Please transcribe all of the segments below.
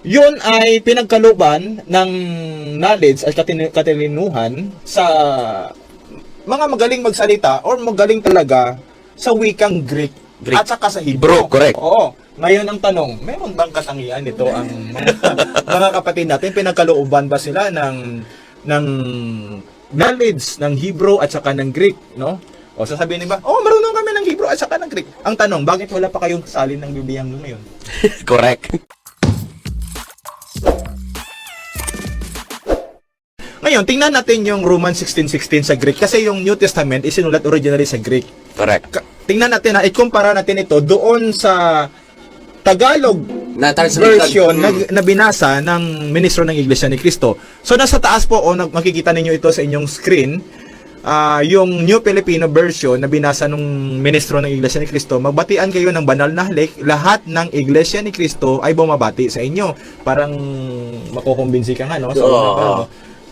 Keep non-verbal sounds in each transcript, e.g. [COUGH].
Yun ay pinagkaluban ng knowledge at katilinuhan sa mga magaling magsalita or magaling talaga sa wikang Greek, Greek. at saka sa Hebrew. Hebrew, correct. Oo. Ngayon ang tanong, meron bang katangian nito ang mga, [LAUGHS] mga kapatid natin? Pinagkalooban ba sila ng ng knowledge ng Hebrew at saka ng Greek, no? O sasabihin nila, oh, marunong kami ng Hebrew at saka ng Greek. Ang tanong, bakit wala pa kayong salin ng Biblia ngayon? [LAUGHS] Correct. Ngayon, tingnan natin yung Romans 16.16 sa Greek kasi yung New Testament is sinulat originally sa Greek. Correct. Ka- tingnan natin na ikumpara natin ito doon sa Tagalog Na version Mm. na, na binasa ng ministro ng Iglesia ni Cristo. So nasa taas po o nag- makikita ninyo ito sa inyong screen. ah, yung New Filipino version na binasa ng ministro ng Iglesia ni Cristo, magbatian kayo ng banal na halik, lahat ng Iglesia ni Cristo ay bumabati sa inyo. Parang makukumbinsi ka nga, no? So, Oo. ano,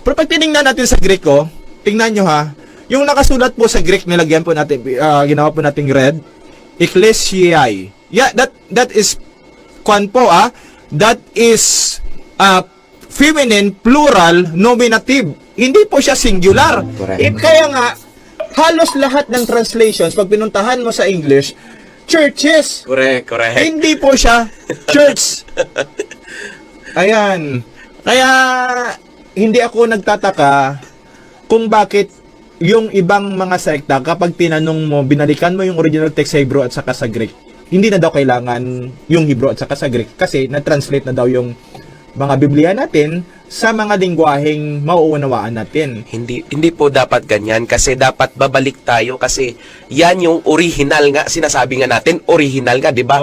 pero pag tinignan natin sa Greek ko, tingnan nyo ha, yung nakasulat po sa Greek, nilagyan po natin, ah, ginawa po nating red, Ecclesiae. Yeah, that that is kwan po ah, that is uh, feminine plural nominative. Hindi po siya singular. Correct. Eh, kaya nga halos lahat ng translations pag pinuntahan mo sa English, churches. Correct, correct. Hindi po siya church. [LAUGHS] Ayan. Kaya hindi ako nagtataka kung bakit yung ibang mga sekta kapag tinanong mo, binalikan mo yung original text sa Hebrew at saka sa Greek, hindi na daw kailangan yung Hebrew at saka sa Greek kasi na-translate na daw yung mga Biblia natin sa mga lingwaheng mauunawaan natin. Hindi hindi po dapat ganyan kasi dapat babalik tayo kasi yan yung original nga sinasabi nga natin original nga 'di ba?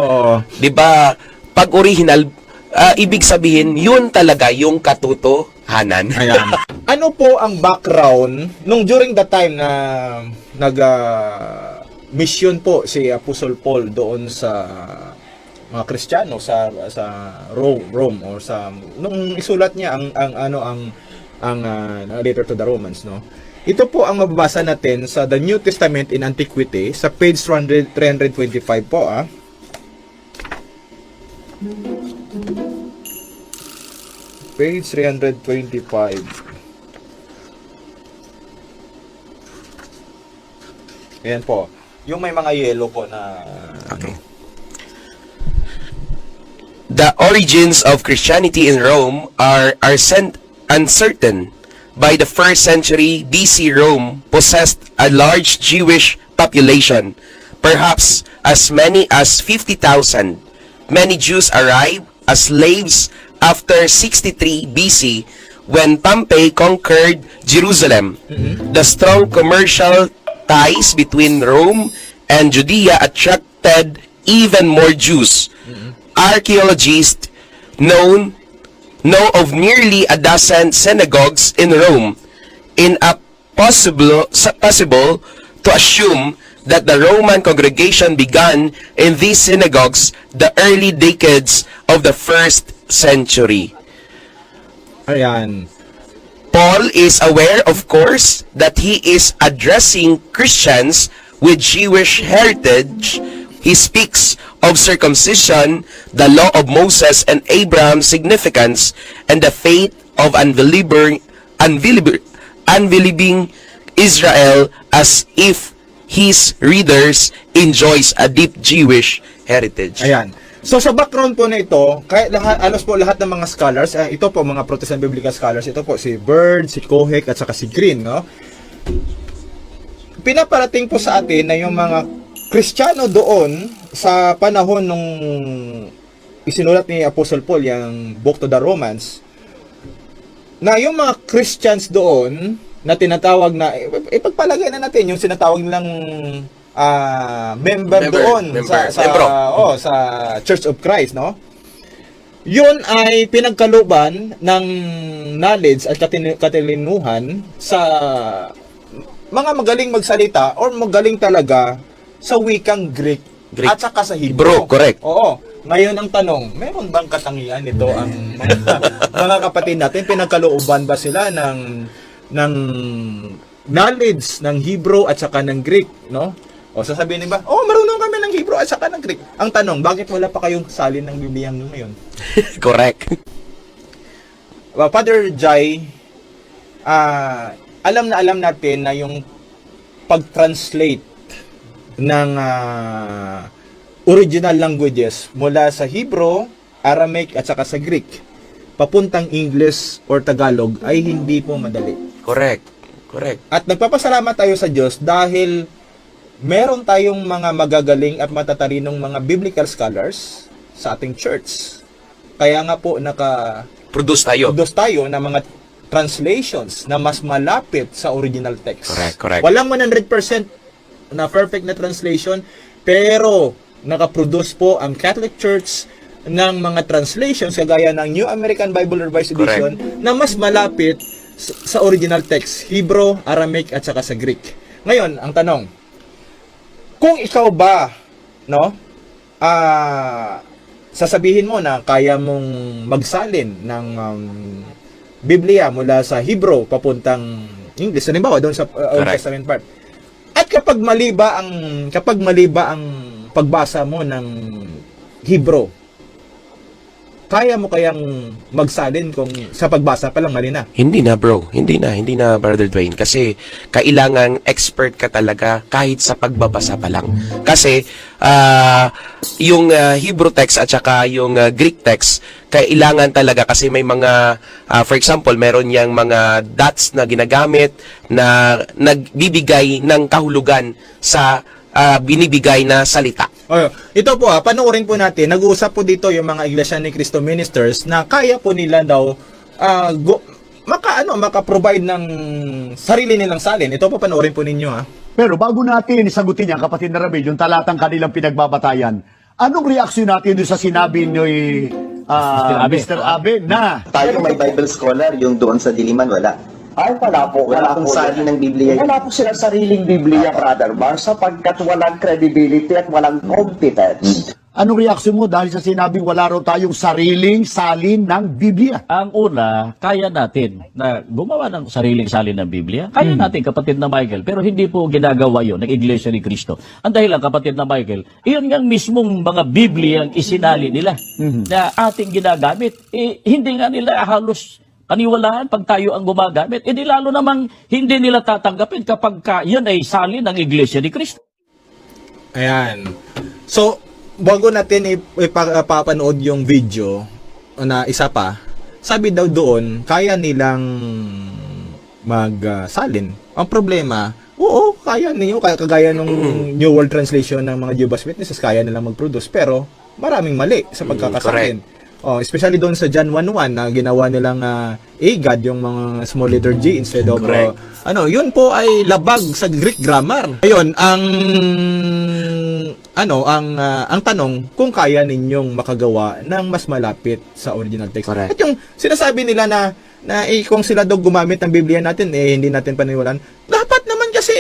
'Di ba? Pag original ah, ibig sabihin yun talaga yung katotohanan. Ayan. ano po ang background nung during the time na nag ah, mission po si Apostle Paul doon sa mga Kristiyano sa sa Rome, Rome or sa nung isulat niya ang ang ano ang ang ah, letter to the Romans no. Ito po ang mababasa natin sa the New Testament in Antiquity sa page 300, 325 po ah. Page 325. Ayan po. Yung may mga yellow po na... Okay. The origins of Christianity in Rome are are sent uncertain. By the first century BC, Rome possessed a large Jewish population, perhaps as many as 50,000. Many Jews arrived as slaves after 63 BC when Pompey conquered Jerusalem. The strong commercial ties between Rome and Judea attracted even more Jews. Archaeologists known know of nearly a dozen synagogues in Rome. In a possible possible to assume that the Roman congregation began in these synagogues the early decades of the first century. Ayan. Paul is aware, of course, that he is addressing Christians with Jewish heritage. He speaks of circumcision, the law of Moses and Abraham's significance, and the faith of unbeliever, unbeliever, unbelieving Israel as if his readers enjoys a deep Jewish heritage. Ayan. So sa background po na ito, kahit lahat, alos po lahat ng mga scholars, eh, ito po mga Protestant Biblical scholars, ito po si Bird, si Kohek at saka si Green, no? Pinaparating po sa atin na yung mga Kristiyano doon sa panahon nung isinulat ni Apostle Paul yung Book to the Romans na yung mga Christians doon na tinatawag na ipagpalagay na natin yung sinatawag nilang ah, member, Member, doon member, sa sa membro. oh, sa Church of Christ, no? Yun ay pinagkaluban ng knowledge at katin- katilinuhan sa mga magaling magsalita or magaling talaga sa wikang Greek, Greek. at saka sa Hebrew, Hebrew. correct. Oo. Ngayon ang tanong, meron bang katangian nito ang mga, mga kapatid natin? Pinagkalooban ba sila ng ng knowledge ng Hebrew at saka ng Greek, no? O sasabihin ba, oh, marunong kami ng Hebrew at saka ng Greek. Ang tanong, bakit wala pa kayong salin ng Biblia ngayon? [LAUGHS] Correct. uh, Father Jai, ah, alam na alam natin na yung pag-translate ng ah, original languages mula sa Hebrew, Aramaic at saka sa Greek papuntang English or Tagalog ay hindi po madali. Correct. Correct. At nagpapasalamat tayo sa Diyos dahil meron tayong mga magagaling at matatalinong mga biblical scholars sa ating church. Kaya nga po naka Produce tayo. produce tayo ng mga translations na mas malapit sa original text. Correct, correct. Walang 100% na perfect na translation, pero nakaproduce po ang Catholic Church ng mga translations kagaya ng New American Bible Revised Edition na mas malapit sa original text, Hebrew, Aramaic at saka sa Greek. Ngayon, ang tanong, kung ikaw ba, no, ah, sasabihin mo na kaya mong magsalin ng um, Biblia mula sa Hebrew papuntang English, halimbawa doon sa uh, Old. Testament part. At kapag mali ba ang kapag mali ba ang pagbasa mo ng Hebrew, kaya mo kayang magsalin kung sa pagbasa pa lang mali na? Hindi na bro, hindi na, hindi na Brother Dwayne kasi kailangan expert ka talaga kahit sa pagbabasa pa lang. Kasi ah, yung ah, Hebrew text at saka yung ah, Greek text kailangan talaga kasi may mga ah, for example, meron yang mga dots na ginagamit na nagbibigay ng kahulugan sa ah, binibigay na salita. Oh, ito po ah, panoorin po natin. Nag-uusap po dito yung mga Iglesia ni Cristo ministers na kaya po nila daw ah, go, maka ano, maka-provide ng sarili nilang salin. Ito po panoorin po ninyo ah. Pero bago natin sagutin yan, kapatid na Ramil, yung talatang kanilang pinagbabatayan, anong reaksyon natin doon sa sinabi ni ah, Mr. Abe na Tayo may Bible scholar, yung doon sa Diliman, wala. Ay, wala po. Wala akong po sali ng Biblia. Wala po silang sariling Biblia, Brother Mar, sapagkat walang credibility at walang competence. anong reaksyon mo dahil sa sinabing wala raw tayong sariling salin ng Biblia? Ang una, kaya natin na gumawa ng sariling salin ng Biblia. Kaya natin, kapatid na Michael. Pero hindi po ginagawa yon ng Iglesia ni Cristo. Ang dahilan, kapatid na Michael, iyon nga mismong mga Biblia ang isinali nila na ating ginagamit. Eh, hindi nga nila halos kaniwalaan pag tayo ang gumagamit. Eh di lalo namang hindi nila tatanggapin kapag ka, yun ay salin ng Iglesia ni Cristo. Ayan. So, bago natin ip- ipapanood yung video na isa pa, sabi daw doon, kaya nilang magsalin. Ang problema, oo, kaya niyo, kaya kagaya nung New World Translation ng mga Jehovah's Witnesses, kaya nilang mag-produce, pero maraming mali sa pagkakasalin. Oh, especially doon sa John 1.1 na ginawa nilang uh, A-God, yung mga small letter G instead of uh, ano, yun po ay labag sa Greek grammar. Ayun, ang ano, ang ah, ang tanong kung kaya ninyong makagawa ng mas malapit sa original text. Correct. At yung sinasabi nila na na eh, kung sila daw gumamit ng Biblia natin, eh hindi natin paniwalaan. Dapat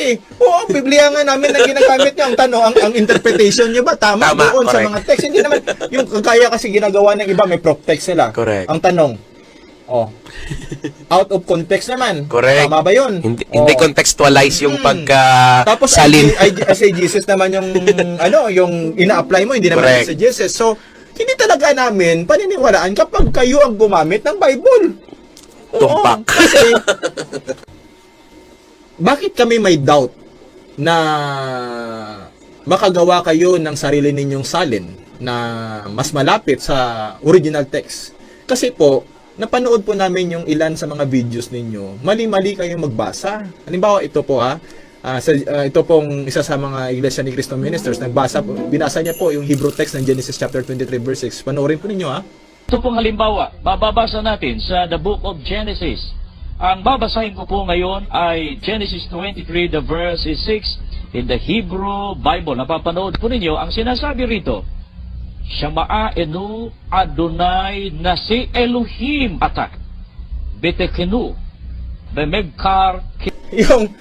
kasi, oo, Biblia nga namin na ginagamit niyo. Ang tanong, ang, ang interpretation niyo ba tama, Tama, doon sa correct. mga text? Hindi naman, yung kaya kasi ginagawa ng iba, may prop text sila. Correct. Ang tanong, oh, out of context naman. Correct. Tama ba yun? Hindi, Oh. hindi contextualize yung Mm. pagka Tapos salin. ay, ay, say Jesus naman yung [LAUGHS] ano, yung ina-apply mo, hindi naman Correct. sa Jesus. So, hindi talaga namin paniniwalaan kapag kayo ang gumamit ng Bible. Oo, Tumpak. kasi [LAUGHS] bakit kami may doubt na makagawa kayo ng sarili ninyong salin na mas malapit sa original text? Kasi po, napanood po namin yung ilan sa mga videos ninyo. Mali-mali kayong magbasa. Halimbawa, ito po ha. Ah, sa, ah, ito pong isa sa mga Iglesia ni Cristo Ministers, nagbasa binasa niya po yung Hebrew text ng Genesis chapter 23 verse 6. Panoorin po ninyo ha. Ito pong halimbawa, bababasa natin sa the book of Genesis. Ang babasahin ko po ngayon ay Genesis 23, the verse is 6 in the Hebrew Bible. Napapanood po ninyo ang sinasabi rito. Shama'a enu Adonai nasi Elohim atak. Betekenu. Bemegkar yung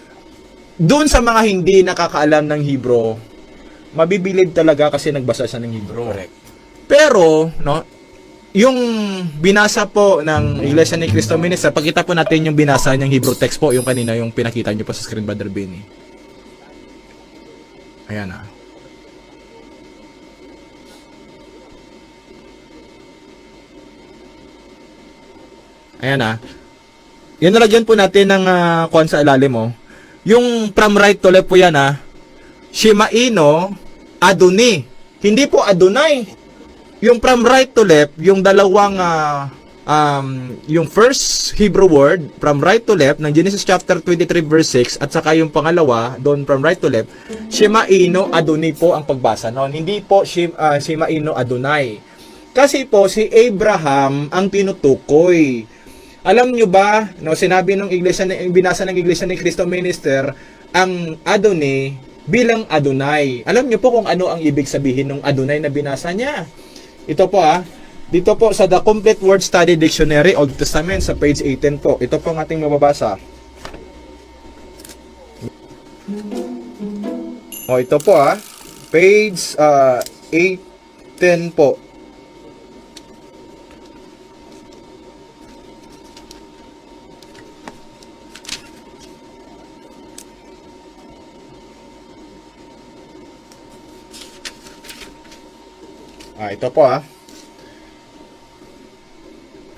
doon sa mga hindi nakakaalam ng Hebrew, mabibilib talaga kasi nagbasa siya ng Hebrew. Correct. Pero, no, yung binasa po ng Iglesia ni Cristo Minister, pakita po natin yung binasa niyang Hebrew text po, yung kanina yung pinakita niyo po sa screen, Brother Benny. Ayan ah. Ayan ah. Yan nalagyan po natin ng uh, kuhan sa ilalim mo. Yung from right to left po yan ah. Shimaino, Adoni. Hindi po Adonai. Yung from right to left, yung dalawang ah, um, yung first Hebrew word from right to left ng Genesis chapter 23 verse 6 at saka yung pangalawa doon from right to left Shimaino Adonai po ang pagbasa noon hindi po ah, Shimaino Adonai. Kasi po si Abraham ang tinutukoy. Alam nyo ba no sinabi ng iglesia ng binasa ng iglesia ni Cristo Minister ang Adonai bilang Adonai. Alam nyo po kung ano ang ibig sabihin ng Adonai na binasa niya ito po ah dito po sa The Complete Word Study Dictionary Old Testament sa page 18 po. Ito po ang ating mababasa. O ito po ah. Page ah, 810 po. Ah, ito po ah.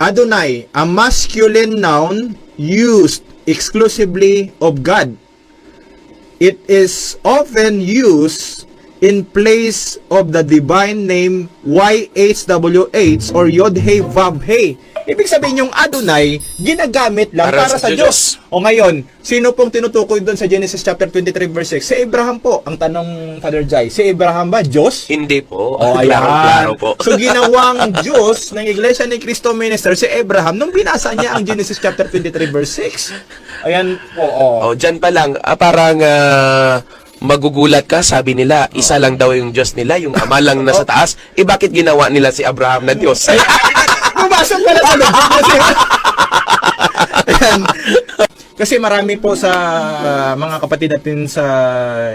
Adonai, a masculine noun used exclusively of God. It is often used in place of the divine name YHWH or Yod-He Vav-He. Ibig sabihin yung Adonai, ginagamit lang Para para, sa sa Diyos. Diyos. O ngayon, sino pong tinutukoy doon sa Genesis chapter 23 verse 6? Si Abraham po. Ang tanong, Father Jai, si Abraham ba Diyos? Hindi po. Klaro-klaro ayan. po. So, [LAUGHS] ginawang Diyos ng Iglesia ni Cristo Minister si Abraham nung binasa niya ang Genesis chapter 23 verse 6. Ayan po, oh. Oh, dyan pa lang, ah, parang ah, magugulat ka, sabi nila, isa lang daw yung Diyos nila, yung ama lang nasa [LAUGHS] taas. Eh bakit ginawa nila si Abraham na Diyos? [LAUGHS] Pumasok ka na sa. Kasi. Kasi marami po sa uh, mga kapatid natin sa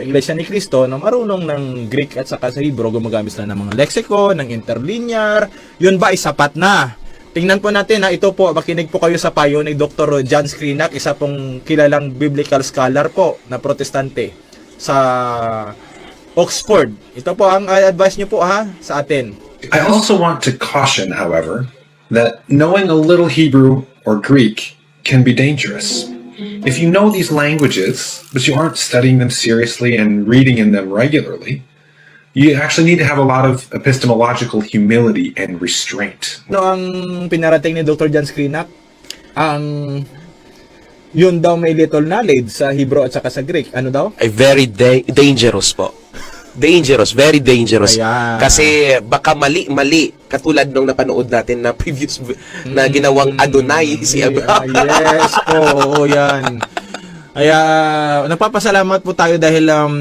Iglesia ni Cristo na marunong ng Greek at saka sa Hebrew, gumagamit na ng mga lexicon, ng interlinear. Yun ba ay sapat na? Tingnan po natin na ito po, makinig po kayo sa payo ni Dr. John Skrinak, isa pong kilalang biblical scholar po na protestante sa Oxford. Ito po ang advice niyo po ha sa atin. I also want to caution, however, that knowing a little Hebrew or Greek can be dangerous. If you know these languages, but you aren't studying them seriously and reading in them regularly, you actually need to have a lot of epistemological humility and restraint. No, ang pinarating ni Dr. John Skrinak, ang yun daw may little knowledge sa Hebrew at saka sa Greek. Ano daw? ay very da- dangerous po. Dangerous, very dangerous. Ayan. Kasi baka mali-mali katulad nung napanood natin na previous v- na ginawang Adonai [LAUGHS] si Abraham. Ah, yes, oo, yan. Kaya napapasalamat po tayo dahil um,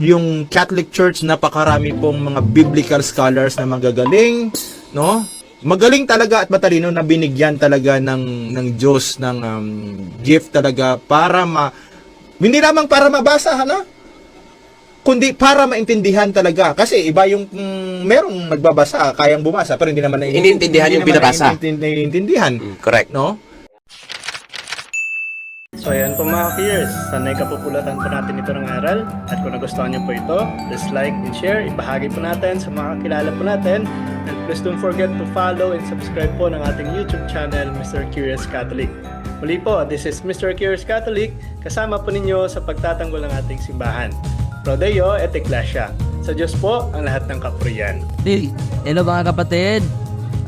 yung Catholic Church napakarami pong mga biblical scholars na magagaling, no? Magaling talaga at matalino na binigyan talaga ng ng Diyos ng um, gift talaga para ma hindi lamang para mabasa, ano? Kundi para maintindihan talaga. Kasi iba yung mm, merong nagbabasa, kayang bumasa, pero hindi naman Iniintindihan hindi yung naman binabasa. naiintindihan- naiintindihan. Mm, correct. No? So ayan po mga peers, sanay kapupulatan po natin ito ng aral at kung nagustuhan niyo po ito, please like and share, ibahagi po natin sa mga kakilala po natin and please don't forget to follow and subscribe po ng ating YouTube channel, Mr. Curious Catholic. Muli po, this is Mr. Curious Catholic, kasama po ninyo sa pagtatanggol ng ating simbahan. Prodeo et Ecclesia. Sa Diyos po ang lahat ng kapurian. Hey, hello mga kapatid.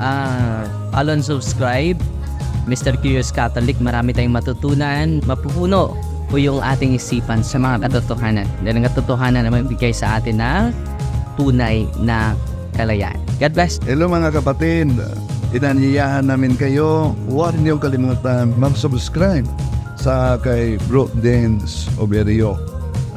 Ah, follow and subscribe. Mr. Curious Catholic, marami tayong matutunan. Mapupuno po yung ating isipan sa mga katotohanan. Dahil ang katotohanan na magbigay sa atin ng tunay na kalayaan. God bless. Hello mga kapatid, inanyayahan namin kayo, huwag niyong kalimutan mag-subscribe sa kay Bro Dance Oberio,